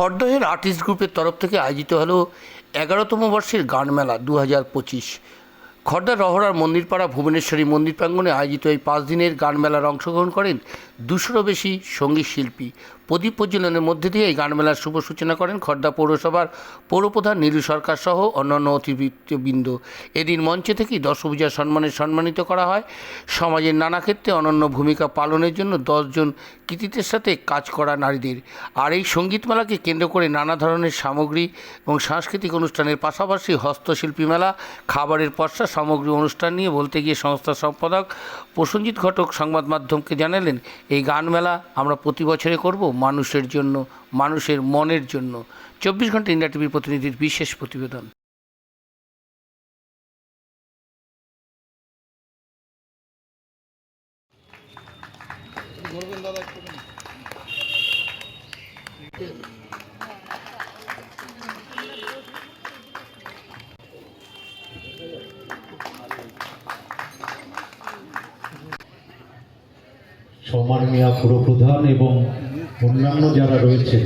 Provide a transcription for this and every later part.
খড়দহের artist গ্রুপের তরফ থেকে আয়োজিত হলো এগারোতম বর্ষের গান মেলা দু হাজার পঁচিশ। খর্দা রহরার মন্দিরপাড়া ভুবনেশ্বরী মন্দির প্রাঙ্গনে আয়োজিত এই পাঁচ দিনের গান মেলার অংশগ্রহণ করেন দুশোরও বেশি সংগীত শিল্পী। প্রদীপ প্রজ্বলনের মধ্যে দিয়ে এই গান মেলার শুভ সূচনা করেন খর্দা পৌরসভার পৌরপ্রধান নীলু সরকার সহ অন্যান্য অতিথিবৃন্দ। এদিন মঞ্চে থেকেই দশভূজা সম্মানে সম্মানিত করা হয়। সমাজের নানা ক্ষেত্রে অনন্য ভূমিকা পালনের জন্য দশজন কৃতিত্বের সাথে কাজ করা নারীদের। আর এই সঙ্গীতমেলাকে কেন্দ্র করে নানা ধরনের সামগ্রী এবং সাংস্কৃতিক অনুষ্ঠানের পাশাপাশি হস্তশিল্পী মেলা, খাবারের পশ্চাৎ সামগ্রী অনুষ্ঠান নিয়ে বলতে গিয়ে সংস্থার সম্পাদক প্রসঞ্জিৎ ঘটক সংবাদ মাধ্যমকে জানালেন, এই গান মেলা আমরা প্রতি বছরে করব। মানুষের জন্য, মানুষের মনের জন্য। চব্বিশ ঘণ্টা ইন্ডিয়া টিভির প্রতিনিধির বিশেষ প্রতিবেদন। সম্মাননীয় পুরপ্রধান এবং অন্যান্য যারা রয়েছেন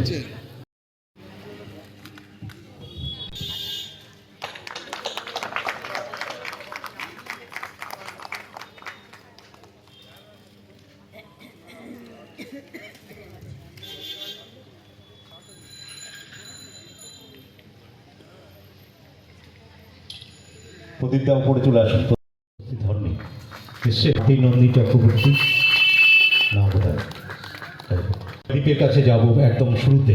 প্রদীপদা উপরে চলে আসুন। ধর্মী এসছে হাতি নন্দী চক্রবর্তী জয়দীপের কাছে যাব একদম শুরুতে।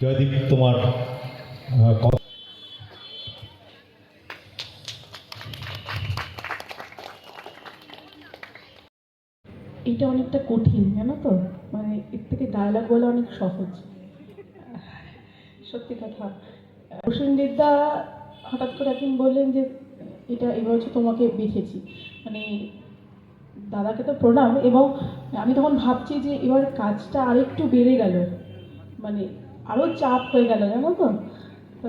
জয়দীপ, তোমার এটা অনেকটা কঠিন, জানো তো? মানে এর থেকে ডায়লগ বলা অনেক সহজ। সত্যি কথা। প্রসেনজিৎদা হঠাৎ করে একদিন বললেন যে, এটা এবছর তোমাকে দেখেছি মানে দাদাকে তো প্রণাম এবং আমি তখন ভাবছি যে এবার কাজটা আরেকটু বেড়ে গেল। মানে আরও চাপ হয়ে গেল, জানো তো? তো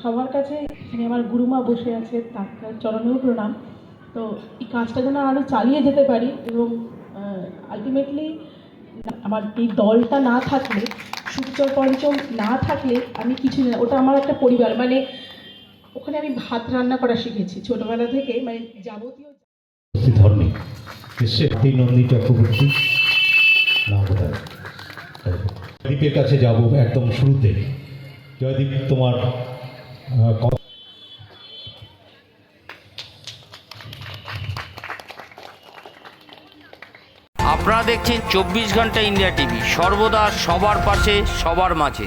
সবার কাছে এখানে আমার গুরুমা বসে আছে, তার চরণেও প্রণাম। তো এই কাজটা যেন আরও চালিয়ে যেতে পারি এবং আলটিমেটলি আমার এই দলটা না থাকলে সুচর পঞ্চম না থাকলে আমি কিছু না, ওটা আমার একটা পরিবার। মানে ওখানে আমি ভাত রান্না করা শিখেছি ছোটবেলা থেকে মানে যাবতীয় ধর্মী। হাতি নন্দী চক্রবর্তী জয়দীপের কাছে যাব একদম শুরুতে। জয়দীপ, তোমার আপনারা দেখছেন চব্বিশ ঘণ্টা ইন্ডিয়া টিভি। সর্বদা সবার পাশে, সবার মাঝে।